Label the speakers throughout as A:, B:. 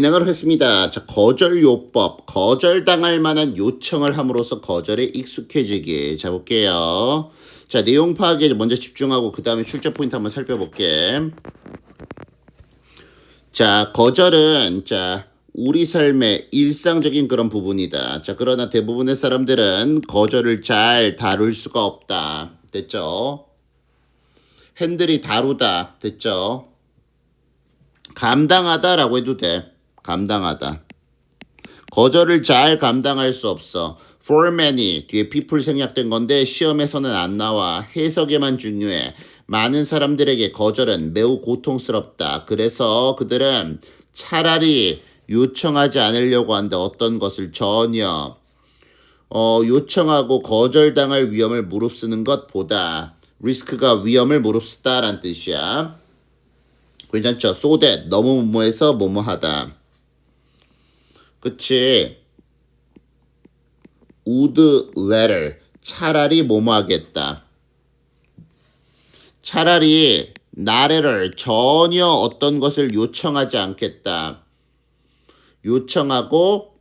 A: 진행을 했습니다. 자, 거절 요법, 거절당할 만한 요청을 함으로써 거절에 익숙해지기. 자, 볼게요. 자, 내용 파악에 먼저 집중하고 그 다음에 출제 포인트 한번 살펴볼게. 자, 거절은 자, 우리 삶의 일상적인 그런 부분이다. 자, 그러나 대부분의 사람들은 거절을 잘 다룰 수가 없다. 됐죠? 핸들이 다루다. 됐죠? 감당하다라고 해도 돼. 감당하다. 거절을 잘 감당할 수 없어. For many 뒤에 people 생략된 건데 시험에서는 안 나와. 해석에만 중요해. 많은 사람들에게 거절은 매우 고통스럽다. 그래서 그들은 차라리 요청하지 않으려고 한다. 어떤 것을 전혀 어, 요청하고 거절당할 위험을 무릅쓰는 것보다 리스크가 위험을 무릅쓰다라는 뜻이야. 괜찮죠? so that 너무 뭐뭐해서 뭐뭐하다. 그치? would rather 차라리 뭐뭐 하겠다. 차라리 나래를 전혀 어떤 것을 요청하지 않겠다. 요청하고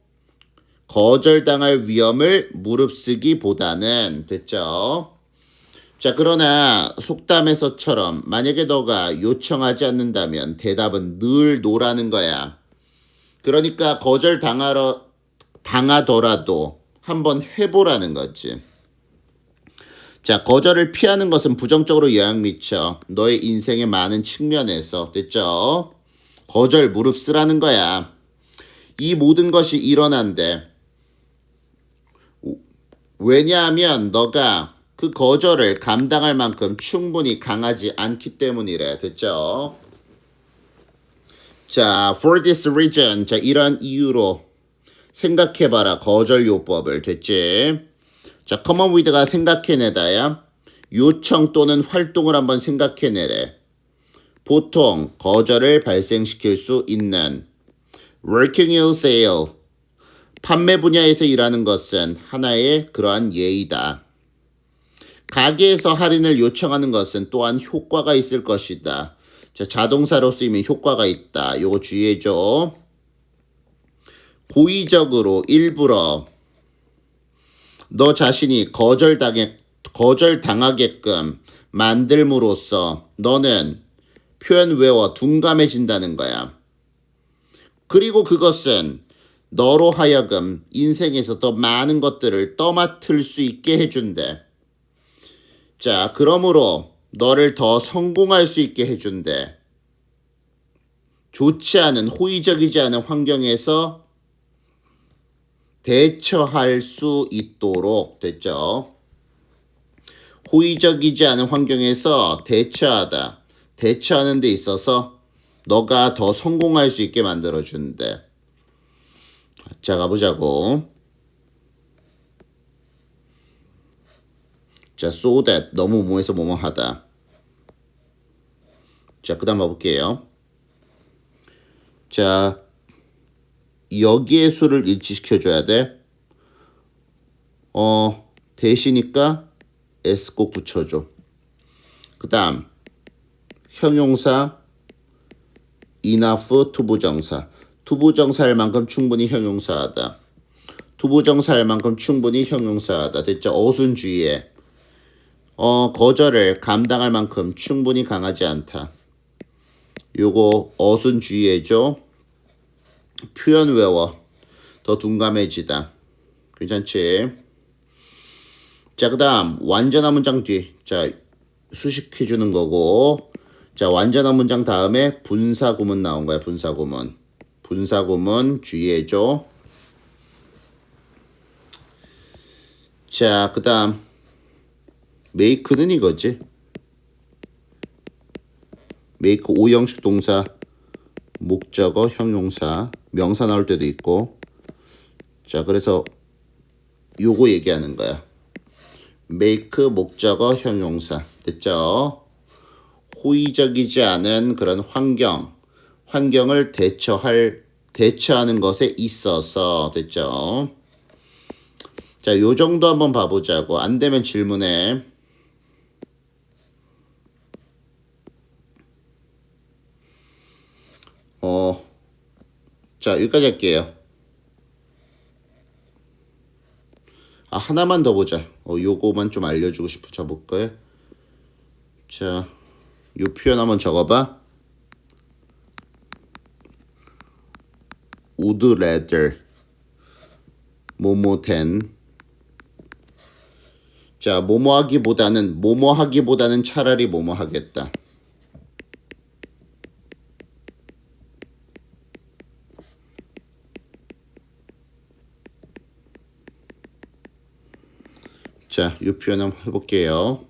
A: 거절당할 위험을 무릅쓰기보다는 됐죠? 자, 그러나 속담에서처럼 만약에 너가 요청하지 않는다면 대답은 늘 노라는 거야. 그러니까 거절 당하러 당하더라도 한번 해보라는 거지. 자, 거절을 피하는 것은 부정적으로 영향 미쳐. 너의 인생의 많은 측면에서. 됐죠? 거절 무릎 쓰라는 거야. 이 모든 것이 일어난대. 왜냐하면 너가 그 거절을 감당할 만큼 충분히 강하지 않기 때문이래. 됐죠? 자, for this reason. 자, 이런 이유로 생각해봐라. 거절 요법을. 됐지? 자, common with가 생각해내다야. 요청 또는 활동을 한번 생각해내래. 보통 거절을 발생시킬 수 있는 working in sale. 판매 분야에서 일하는 것은 하나의 그러한 예의다. 가게에서 할인을 요청하는 것은 또한 효과가 있을 것이다. 자, 자동사로 쓰이면 효과가 있다. 요거 주의해줘. 고의적으로 일부러 너 자신이 거절당해 거절당하게끔 만들므로써 너는 표현 외워 둔감해진다는 거야. 그리고 그것은 너로 하여금 인생에서 더 많은 것들을 떠맡을 수 있게 해준대. 자, 그러므로 너를 더 성공할 수 있게 해준대. 좋지 않은, 호의적이지 않은 환경에서 대처할 수 있도록 됐죠. 호의적이지 않은 환경에서 대처하다. 대처하는 데 있어서 너가 더 성공할 수 있게 만들어준대. 자, 가보자고. 자, so that 너무 뭐해서 뭐뭐 하다. 자, 그 다음 봐볼게요. 자, 여기에 수를 일치시켜줘야 돼. 어, 대시니까 S 꼭 붙여줘. 그 다음, 형용사, enough 투부정사. 투부정사할 만큼 충분히 형용사하다. 투부정사할 만큼 충분히 형용사하다. 됐죠? 어순주의에. 어, 거절을 감당할 만큼 충분히 강하지 않다. 요거 어순 주의해줘. 표현 외워. 더 둔감해지다. 괜찮지? 자, 그 다음, 완전한 문장 뒤. 자, 수식해주는 거고. 자, 완전한 문장 다음에 분사구문 나온 거야, 분사구문. 분사구문 주의해줘. 자, 그 다음, 메이크는 이거지. 메이크 오형식 동사, 목적어, 형용사, 명사 나올 때도 있고. 자, 그래서 요거 얘기하는 거야. make 목적어, 형용사. 됐죠? 호의적이지 않은 그런 환경, 환경을 대처할, 대처하는 것에 있어서. 됐죠? 자, 요 정도 한번 봐보자고. 안 되면 질문해. 어, 자, 여기까지 할게요. 아, 하나만 더 보자. 어, 요거만 좀 알려주고 싶어. 자, 볼까요? 자, 요 표현 한번 적어봐. would rather 뭐뭐 된 자, 뭐뭐 하기보다는 뭐뭐 하기보다는 차라리 뭐뭐 하겠다. 자, 이 표현 한번 해볼게요.